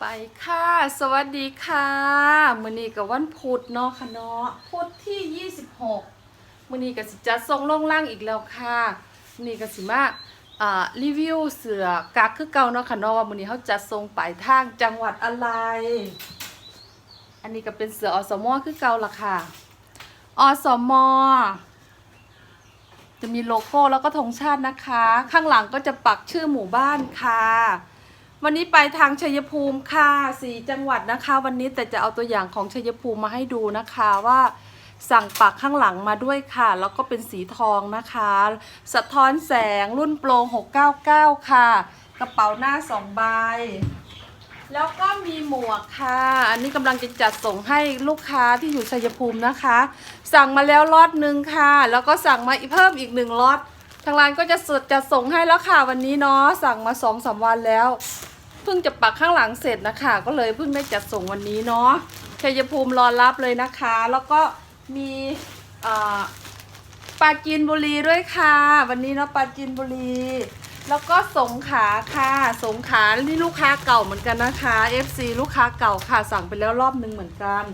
ไปค่ะ สวัสดีค่ะมื้อนี้กับวันพุธเนาะค่ะเนาะพุธที่ 26มื้อนี้ก็สิจัดส่งลงล่างอีกแล้วค่ะมื้อนี้ก็สิมาอ่ารีวิวเสือกักคือเก่าเนาะค่ะเนาะว่ามื้อนี้เฮาจัดส่งไปทางจังหวัดอะไร อันนี้ก็เป็นเสืออสมอคือเก่าล่ะค่ะอสมจะมีโลโก้แล้วก็ธงชาตินะคะ ข้างหลังก็จะปักชื่อหมู่บ้านค่ะ วันนี้ไปทางชัยภูมิค่ะสี่จังหวัดนะคะ วันนี้แต่จะเอาตัวอย่างของชัยภูมิมาให้ดูนะคะว่าสั่งปักข้างหลังมาด้วยค่ะ แล้วก็เป็นสีทองนะคะ สะท้อนแสงรุ่นโปร่ง699 ค่ะ กระเป๋าหน้าสองใบ แล้วก็มีหมวกค่ะ อันนี้กำลังจะจัดส่งให้ลูกค้าที่อยู่ชัยภูมินะคะ สั่งมาแล้วล็อตหนึ่งค่ะ แล้วก็สั่งมาเพิ่มอีกหนึ่งล็อตทางร้านก็จะสดจัดส่งให้แล้วค่ะวันนี้เนาะสั่งมาสองสามวันแล้ว เพิ่งจะปักข้างหลังเสร็จนะคะ ก็เลยเพิ่งได้จัดส่งวันนี้เนาะชัยภูมิรอรับเลยนะคะ แล้วก็มีปราจีนบุรีด้วยค่ะ วันนี้เนาะปราจีนบุรี แล้วก็สงขาค่ะ สงขานี่ลูกค้าเก่าเหมือนกันนะคะ FC ลูกค้าเก่าค่ะสั่งไปแล้วรอบนึงเหมือนกัน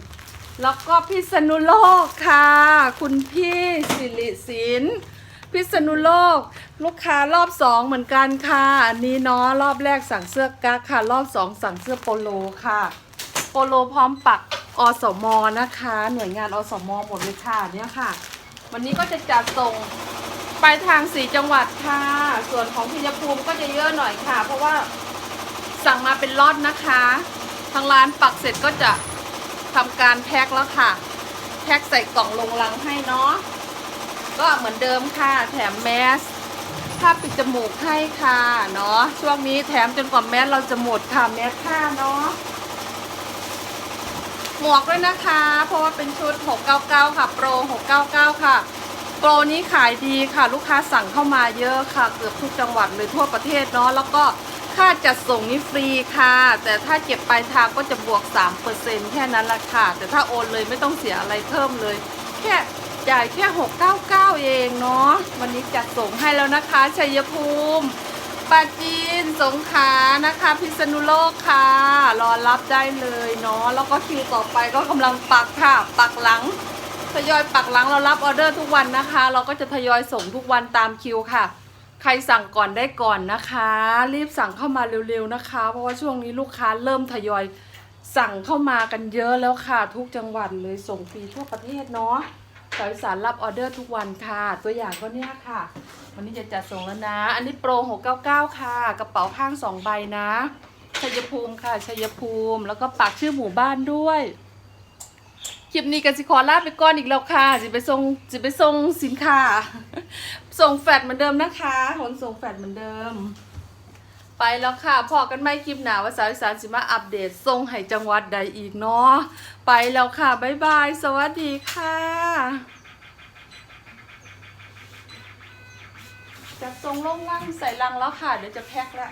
แล้วก็พิษณุโลกค่ะ คุณพี่สิริศิลพิษณุโลก ลูกค้ารอบสองเหมือนกันค่ะ อันนี้เนาะรอบแรกสั่งเสื้อกั๊กค่ะ รอบสองสั่งเสื้อโปโลค่ะ โปโลพร้อมปักอสมนะคะ หน่วยงานอสมหมดเลยค่ะเนี่ยค่ะ วันนี้ก็จะจัดส่งไปทางสีจังหวัดค่ะ ส่วนของพิยภูมิก็จะเยอะหน่อยค่ะ เพราะว่าสั่งมาเป็นล็อตนะคะ ทางร้านปักเสร็จก็จะทำการแพ็คแล้วค่ะ แพ็คใส่กล่องลงลังให้เนาะก็เหมือนเดิมค่ะ แถมแมส ผ้าปิดจมูกให้ค่ะเนาะช่วงนี้แถมจนกว่าแมสเราจะหมดค่ะแมสผ้าเนาะหมวกด้วยนะคะ เพราะว่าเป็นชุด 699 ค่ะโปร 699 ค่ะ โปรนี้ขายดีค่ะ ลูกค้าสั่งเข้ามาเยอะค่ะ เกือบทุกจังหวัดเลยทั่วประเทศเนาะแล้วก็ค่าจัดส่งนี่ฟรีค่ะ แต่ถ้าเก็บปลายทางก็จะบวก 3%แค่นั้นละค่ะ แต่ถ้าโอนเลยไม่ต้องเสียอะไรเพิ่มเลย แค่จ่ายแค่ 699 เองเนาะวันนี้จัดส่งให้แล้วนะคะชัยภูมิปาจีนสงขลานะคะ พิษณุโลกค่ะ รอรับได้เลยเนาะแล้วก็คิวต่อไปก็กำลังปักค่ะ ปักหลังทยอยปักหลังเรารับออเดอร์ทุกวันนะคะ เราก็จะทยอยส่งทุกวันตามคิวค่ะ ใครสั่งก่อนได้ก่อนนะคะ รีบสั่งเข้ามาเร็วๆนะคะ เพราะว่าช่วงนี้ลูกค้าเริ่มทยอย สั่งเข้ามากันเยอะแล้วค่ะทุกจังหวัดเลยส่งฟรีทั่วประเทศเนาะสายสารรับออเดอร์ทุกวันค่ะ ตัวอย่างก็เนี่ยค่ะ วันนี้จะจัดส่งแล้วนะ อันนี้โปร 699 ค่ะ กระเป๋าข้างสองใบนะชัยภูมิค่ะชัยภูมิ แล้วก็ปักชื่อหมู่บ้านด้วยคลิปนี้กันสิขอลาไปก่อนอีกแล้วค่ะสิไปส่งสิไปส่งสินค้า ส่งแฟดเหมือนเดิมนะคะขนส่งแฟดเหมือนเดิม ไปแล้วค่ะพอกันไม่คลิปหนาว่าสาวอีสานสิมาอัปเดตส่งให้จังหวัดใดอีกเนาะไปแล้วค่ะ บ๊ายบาย สวัสดีค่ะจัดทรงลงล่างใส่ลังแล้วค่ะ เดี๋ยวจะแพ็คล้ว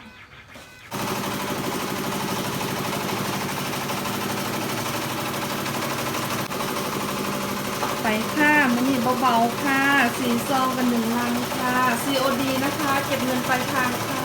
ไปค่ะมันนี่เบาๆค่ะ สีซองกันหนึ่งลังค่ะ COD นะคะ เก็บเงินปลายทางค่ะ